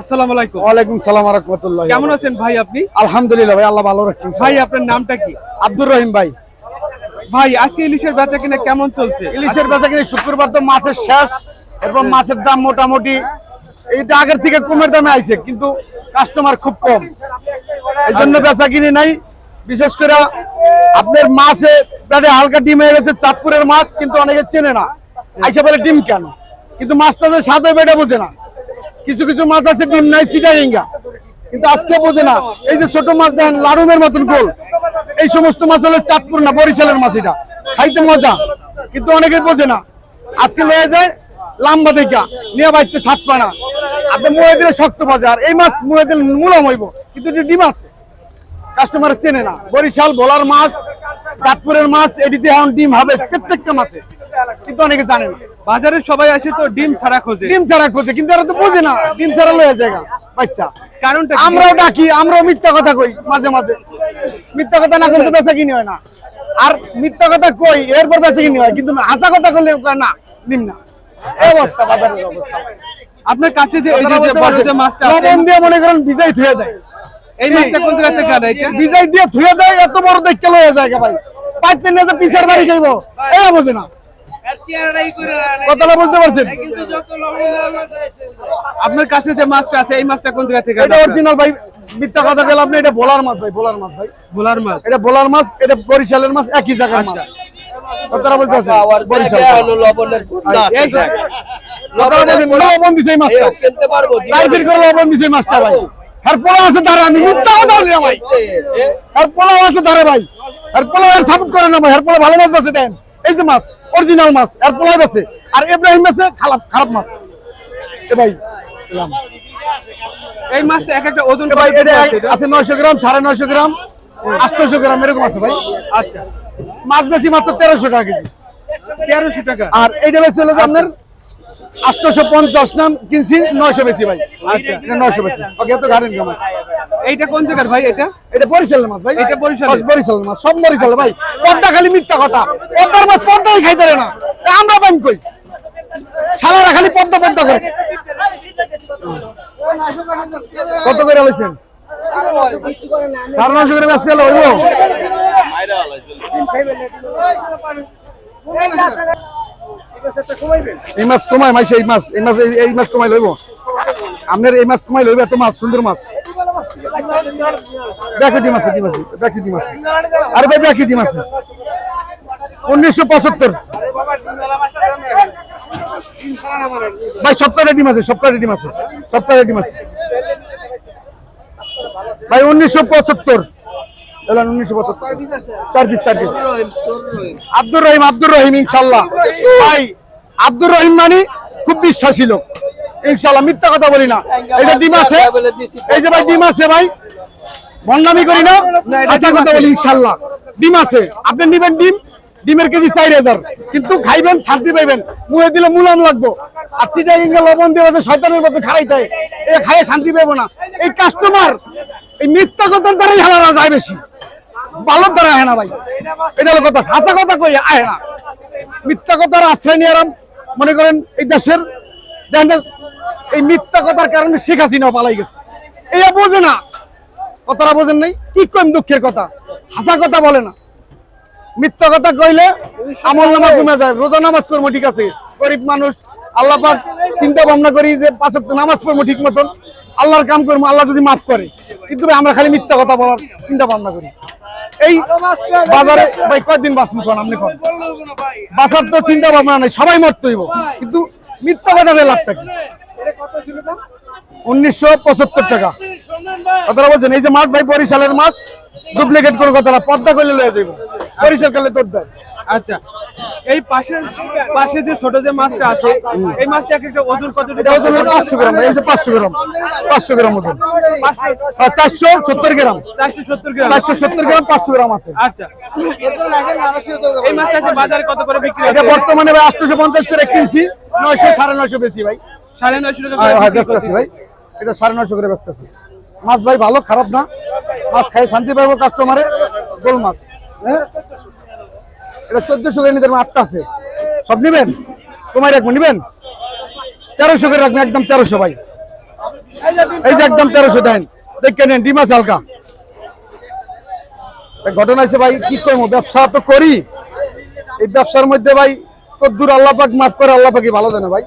আসসালামু আলাইকুম। ওয়ালাইকুম সালাম রহমতুল্লাহ কেমন আছেন ভাই আপনি? আলহামদুলিল্লাহ ভাই আল্লাহ ভালো রাখছেন ভাই আপনার নামটা কি? আব্দুর রহিম ভাই। ভাই আজকে ইলিশের বেচা কিনা কেমন চলছে? ইলিশের বেচা কিনে শুক্রবার তো মাছের শেষ এরপর মাছের দাম মোটামুটি এইটা আগের থেকে কমের দামে আইছে কিন্তু কাস্টমার খুব কম। এই জন্য বেচা কিনে নাই। বিশেষ করে আপনার মাছে পেটে হালকা ডিম হয়ে গেছে চাঁদপুরের মাছ কিন্তু অনেকে চেনে না। আইসা বলে ডিম কেন? কিন্তু মাছটা তো সাদা বেটে বোঝে না। কিছু কিছু মাছ আছে, ডিম নাই চিটারিঙ্গা কিন্তু আজকে বোঝে না, এই যে ছোট মাছ দেখেন, লাড়ুমের মতন গোল। এই সমস্ত মাছ হলো চাঁদপুর না, বরিশালের মাছ এটা। খাইতে মজা, কিন্তু অনেকে বোঝে না। আজকে লয়ে যায় লাম্বা দেখা, নিয়ে বাড়িতে সাত পানা। আপনি মুয়ে দিলে শক্ত বাজার, এই মাছ মুয়ে দিলে মুলাম হইব, কিন্তু এটা ডিম আছে। কাস্টমার চেনে না। বরিশাল ভোলার মাছ, চাঁদপুরের মাছ, এটিতে এখন ডিম হবে প্রত্যেকটা মাছে। কিন্তু অনেকে জানে না। বাজারে সবাই আসে তো ডিম ছাড়া খোঁজে। ডিম ছাড়া খোঁজে কিন্তু এরা তো বোঝে না ডিম ছাড়া লয়ে জায়গা বাচ্চা কারণটা আমরাও ডাকি আমরাও মিথ্যা কথা কই মাঝে মাঝে। মিথ্যা কথা না করলে বেচা কিনি হয় না। আর মিথ্যা কথা কই এরপর বেচা কিনি হয় কিন্তু হাসা কথা করলে না নিম না। এই অবস্থা বাজারের অবস্থা। আপনার কাছে যে এই যে বড় যে মাছটা আছে লবণ দিয়ে মনে করেন বিজয় থুয়ে দেয়। এই মাছটা কোন জায়গা থেকে আনা এটা? বিজয় দিয়ে থুয়ে দেয় এত বড় দেখতে লয়ে যায় ভাই। পাইতে নিয়ে যে পিসার বাড়ি খাইবো। এই বোঝে না। কথাটা বুঝতে পারছেন? আপনার কাছে যে মাছটা আছে এই মাছটা কোন জায়গা থেকে এটা অরিজিনাল ভাই মিথ্যা কথা গেল আপনি এটা বোলার মাছ ভাই বোলার মাছ ভাই। ভোলার মাছ? এটা বোলার মাছ এটা বরিশালের মাছ একই জায়গার মাছ। কথাটা বলতে আছে বরিশাল এই যে, কথাটা বলছেন, লবণ দিছে এই মাছটা। চার ফিট করে লবণ দিছে মাছটা ভাই। আর পোলা আছে ধারে আমি মিথ্যা কথা বলি না ভাই। আর পোলা আছে ধারে ভাই। আর পোলা আর সাপোর্ট করে না ভাই আর পোলা ভালো মাছ বেছে দেন। এই যে মাছ অরিজিনাল মাছ আর পোলাই বেছে আর ইব্রাহিম বেছে খারাপ খারাপ মাছ। এ ভাই এই মাছটা এক একটা ওজন ভাই এটা? আছে নয়শো গ্রাম সাড়ে নয়শো গ্রাম আটশোশো গ্রাম এরকম আছে ভাই। আচ্ছা। মাছ বেশি মাত্র তেরোশো টাকা কেজি। তেরোশো টাকা। আর এইটা বেশি হলো যে আপনার আটশোশো পঞ্চাশ নাম কিনছি নয়শো বেশি ভাই। আচ্ছা। এটা নয়শো বেশি। ওকে এত মাছ এইটা কোন জায়গার ভাই এটা? এটা বরিশালের মাছ ভাই। এটা? বাস বরিশালের মাছ সব বরিশালের ভাই। পদ্মা খালি মিথ্যা কথা। পদ্মার মাছ পদ্মাই খাইতে পারে না। আমরা দাম কই? সালারা খালি পদ্মা পদ্মা করে। কত করে লইছেন? সাড়ে নশো করে বেশি হলো এই মাছ কমাই, মাইছে এই মাছ এই মাছ, এই- মাছ কমাই লইব। আপনার এই মাছ কমাই লইব, এত মাছ, সুন্দর মাছ। আছে আরে ভাই আছে উনিশশো পঁচাত্তর। ভাই সপ্তাহে ডিম আছে ভাই, উনিশশো পঁচাত্তর। আব্দুর রহিম আব্দুর রহিম, ইনশাল্লাহ। ভাই আব্দুর রহিম মানি খুব বিশ্বাসী লোক। ইনশাল্লাহ মিথ্যা কথা বলি না। এটা ডিম আছে এই যে ভাই ডিম আছে ভাই ভন্ডামি করি না। আচ্ছা কথা বলি ইনশাল্লাহ ডিম আছে। আপনি নিবেন ডিম ডিমের কেজি চার হাজার। কিন্তু খাইবেন শান্তি পাইবেন। মুখে দিলে মুলাম লাগবো। আর চিটাইঙ্গা লবণ দিয়ে হচ্ছে শয়তানের মতো খারাইতে হয় এ খাইয়ে শান্তি পাইবো না। এই কাস্টমার এই মিথ্যা কথার দ্বারাই হালারা যায় বেশি। ভালোর দ্বারা আয় না ভাই। এটা হলো কথা। হাসা কথা কই আয় না। মিথ্যা কথার আশ্রয় নিয়ে আরাম মনে করেন এই দেশের এই মিথ্যা কথার কারণে শেখ হাসিনাও পালাই গেছে। এইয়া বোঝে না। কথাটা বোঝেন নাই? কি কম দুঃখের কথা? হাসা কথা বলে না। মিথ্যা কথা কইলে আমল নামা কমে যায়। রোজা নামাজ করব ঠিক আছে। গরিব মানুষ আল্লাহ পাক চিন্তা ভাবনা করি যে পাঁচ ওয়াক্ত নামাজ পড়ব ঠিক মতন। আল্লাহর কাম করব আল্লাহ যদি মাফ করে। কিন্তু আমরা খালি মিথ্যা কথা বলার চিন্তা ভাবনা করি। এই বাজারে ভাই কয়দিন বাঁচবো কোন আপনি কোন? বাঁচার তো চিন্তা ভাবনা নাই, সবাই মরতে হইব। কিন্তু মিথ্যা কথা বলে লাভটা কি উনিশশো পঁচাত্তর টাকা। কথাটা বলছেন, এই যে মাছ ভাই বরিশালের মাছ ডুপ্লিকেট করে কথাটা, পদ্মা করলে লয়ে যাইব। বরিশাল করলে তোর দেয়। আচ্ছা এই পাশে পাশে যে ছোট যে মাছটা আছে এই মাছটা এক একটা ওজন কত এটা ওজন হলো পাঁচশো গ্রাম এই যে পাঁচশো গ্রাম পাঁচশো গ্রাম ওজন। আর চারশো সত্তর গ্রাম। চারশো সত্তর গ্রাম। চারশো সত্তর গ্রাম পাঁচশো গ্রাম আছে। আচ্ছা। এই মাছটা বাজারে কত করে বিক্রি এটা বর্তমানে ভাই আটশোশো পঞ্চাশ করে কিনছি। নয়শো সাড়ে নয়শো বেশি ভাই। সাড়ে নয়শো টাকা হ্যাঁ করে ব্যস্ত আছি ভাই। এটা সাড়ে নয়শো করে ব্যস্ত আছি। মাছ ভাই ভালো খারাপ না। মাছ খাই শান্তি পাইবো কাস্টমারে গোল মাছ হ্যাঁ? এটা চোদ্দশো করে নিতে আটটা আছে। সব নিবেন? তোমায় রাখব, নিবেন? তেরোশো করে রাখবেন একদম তেরোশো ভাই। এই যে একদম তেরোশো, দেন। দেখে নেন, ডিম আছে হালকা। ঘটনা আছে ভাই, কি করব? ব্যবসা তো করি। এই ব্যবসার মধ্যে ভাই, কদ্দুর আল্লাহ পাক মাফ করে, আল্লাহ পাকি ভালো জানে ভাই।